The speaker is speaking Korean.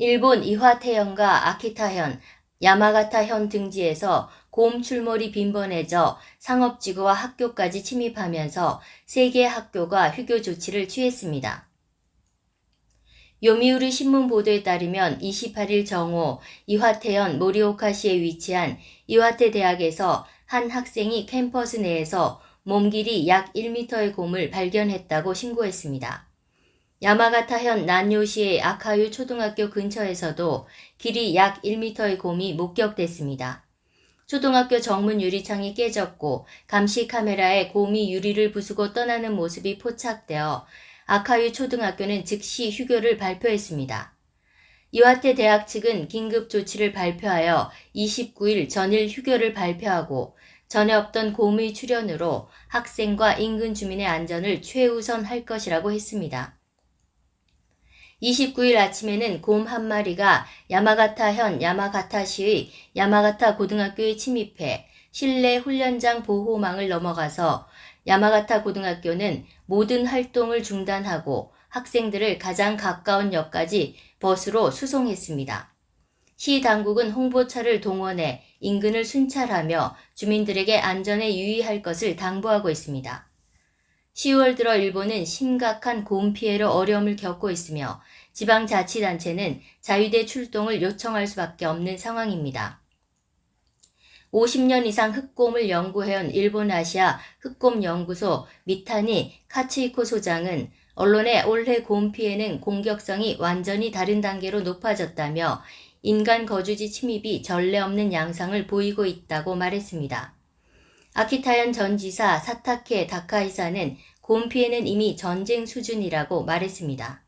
일본 이화태현과 아키타현, 야마가타현 등지에서 곰 출몰이 빈번해져 상업지구와 학교까지 침입하면서 세개 학교가 휴교 조치를 취했습니다. 요미우리 신문 보도에 따르면 28일 정오 이화태현 모리오카시에 위치한 이화태 대학에서 한 학생이 캠퍼스 내에서 몸 길이 약 1m의 곰을 발견했다고 신고했습니다. 야마가타현 난요시의 아카유 초등학교 근처에서도 길이 약 1m의 곰이 목격됐습니다. 초등학교 정문 유리창이 깨졌고 감시 카메라에 곰이 유리를 부수고 떠나는 모습이 포착되어 아카유 초등학교는 즉시 휴교를 발표했습니다. 이화태 대학 측은 긴급 조치를 발표하여 29일 전일 휴교를 발표하고 전에 없던 곰의 출현으로 학생과 인근 주민의 안전을 최우선할 것이라고 했습니다. 29일 아침에는 곰 한 마리가 야마가타현 야마가타시의 야마가타 고등학교에 침입해 실내 훈련장 보호망을 넘어가서 야마가타 고등학교는 모든 활동을 중단하고 학생들을 가장 가까운 역까지 버스로 수송했습니다. 시 당국은 홍보차를 동원해 인근을 순찰하며 주민들에게 안전에 유의할 것을 당부하고 있습니다. 10월 들어 일본은 심각한 곰 피해로 어려움을 겪고 있으며 지방자치단체는 자위대 출동을 요청할 수밖에 없는 상황입니다. 50년 이상 흑곰을 연구해온 일본 아시아 흑곰 연구소 미타니 카츠이코 소장은 언론에 올해 곰 피해는 공격성이 완전히 다른 단계로 높아졌다며 인간 거주지 침입이 전례 없는 양상을 보이고 있다고 말했습니다. 아키타현 전 지사 사타케 다카이사는 곰 피해는 이미 전쟁 수준이라고 말했습니다.